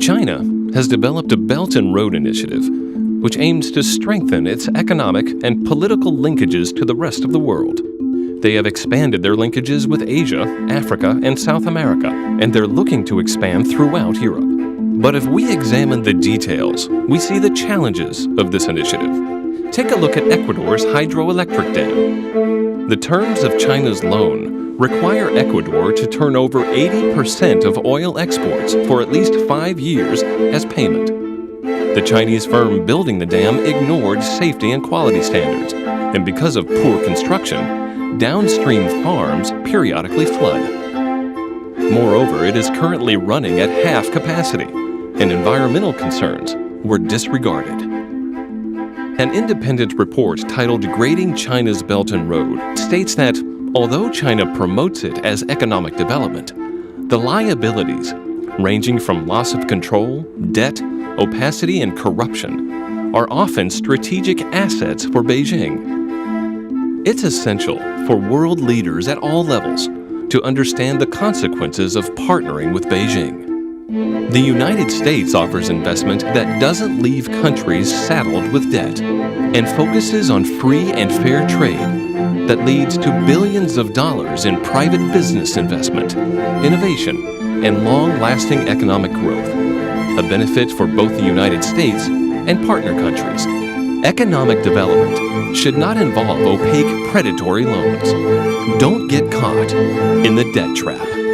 China has developed a Belt and Road Initiative, which aims to strengthen its economic and political linkages to the rest of the world. They have expanded their linkages with Asia, Africa, and South America, and they're looking to expand throughout Europe. But if we examine the details, we see the challenges of this initiative. Take a look at Ecuador's hydroelectric dam. The terms of China's loan require Ecuador to turn over 80% of oil exports for at least five years as payment. The Chinese firm building the dam ignored safety and quality standards, and because of poor construction, downstream farms periodically flood. Moreover, it is currently running at half capacity, and environmental concerns were disregarded. An independent report titled Grading China's Belt and Road states that although China promotes it as economic development, the liabilities, ranging from loss of control, debt, opacity, and corruption, are often strategic assets for Beijing. It's essential for world leaders at all levels to understand the consequences of partnering with Beijing. The United States offers investment that doesn't leave countries saddled with debt and focuses on free and fair trade that leads to billions of dollars in private business investment, innovation, and long lasting economic growth, a benefit for both the United States and partner countries. Economic development should not involve opaque predatory loans. Don't get caught in the debt trap.